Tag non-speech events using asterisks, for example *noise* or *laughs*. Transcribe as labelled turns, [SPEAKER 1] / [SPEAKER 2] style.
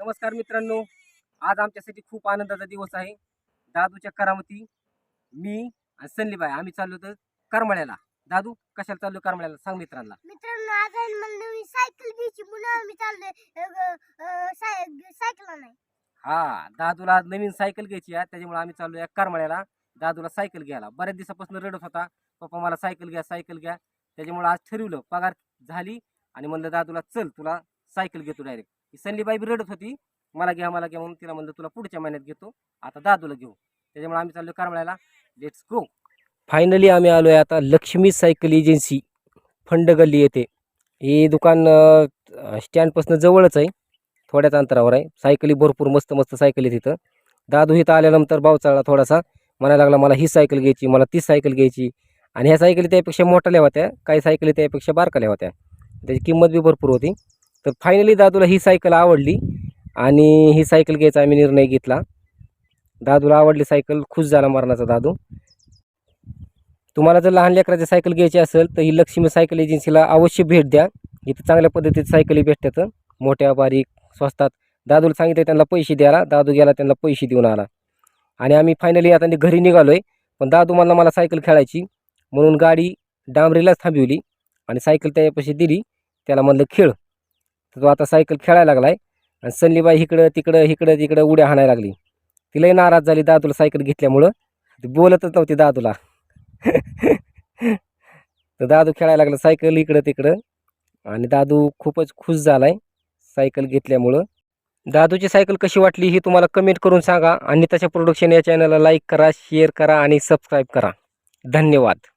[SPEAKER 1] नमस्कार मित्रांनो. आज आमच्यासाठी खूप आनंदाचा दिवस आहे. दादूच्या करामती मी आणि सन्लीबाई. आम्ही चाललो होतो करमळ्याला. दादू कशाला चाललो करमळ्याला? सांग मित्रांना.
[SPEAKER 2] मित्रांनो आज आहे मला नवीन सायकल घ्यायची म्हणून आम्ही चाललोय. सायकल नाही.
[SPEAKER 1] हा दादूला आज नवीन सायकल घ्यायची आहे. त्याच्यामुळे आम्ही चाललो या करमळ्याला. दादूला सायकल घ्यायला. बऱ्याच दिवसापासून रडत होता. पप्पा मला सायकल घ्या सायकल घ्या. त्याच्यामुळे आज ठरवलं पगार झाली आणि म्हणलं दादूला चल तुला सायकल घेतो डायरेक्ट ही सन्लीबाई बी रडत होती. मला घ्या मला घ्या म्हणून तिला म्हणलं तुला पुढच्या महिन्यात घेतो. आता दादूला घेऊ त्याच्यामुळे आम्ही चाललो करमळ्याला. लेट्स गो फायनली आम्ही आलो आहे आता लक्ष्मी सायकल एजन्सी फंड गल्ली येते हे दुकान स्टँडपासून जवळच आहे. थोड्याच अंतरावर आहे. सायकली भरपूर मस्त मस्त सायकल आहे तिथं दादू इथं आल्यानंतर भाव चालला थोडासा. म्हणायला लागला मला ही सायकल घ्यायची मला ती सायकल घ्यायची. आणि ह्या सायकली त्यापेक्षा मोठ्याल्या होत्या काही सायकली त्यापेक्षा बारकाल्या होत्या. त्याची किंमत बी भरपूर होती. तर फायनली दादूला ही सायकल आवडली आणि ही सायकल घ्यायचा आम्ही निर्णय घेतला. दादूला आवडली सायकल खुश झाला मरणाचा दादू. तुम्हाला जर लहान लेकराची सायकल घ्यायची असेल तर ही लक्ष्मी सायकल एजन्सीला अवश्य भेट द्या. इथं चांगल्या पद्धतीत सायकली भेटतात. मोठ्या बारीक स्वस्तात. दादूला सांगितलं त्यांना पैसे द्यायला. दादू गेला त्यांना पैसे देऊन आला. आणि आम्ही फायनली आता घरी निघालो आहे पण दादू म्हणला मला सायकल खेळायची. म्हणून गाडी डांबरीलाच थांबवली आणि सायकल त्यापाशी दिली. त्याला म्हणलं खेळ. तर तो आता सायकल खेळायला लागलाय. आणि सल्लीबाई इकडं तिकडं इकडं तिकडं उड्या हाणायला लागली. तिलाही नाराज झाली दादूला सायकल घेतल्यामुळं. ती बोलतच नव्हती दादूला. *laughs* तर दादू खेळायला लागला सायकल इकडं तिकडं. आणि दादू खूपच खुश झालाय सायकल घेतल्यामुळं. दादूची सायकल कशी वाटली ही तुम्हाला कमेंट करून सांगा. आणि त्याच्या प्रोडक्शन या चॅनलला लाईक करा शेअर करा आणि सबस्क्राईब करा. धन्यवाद.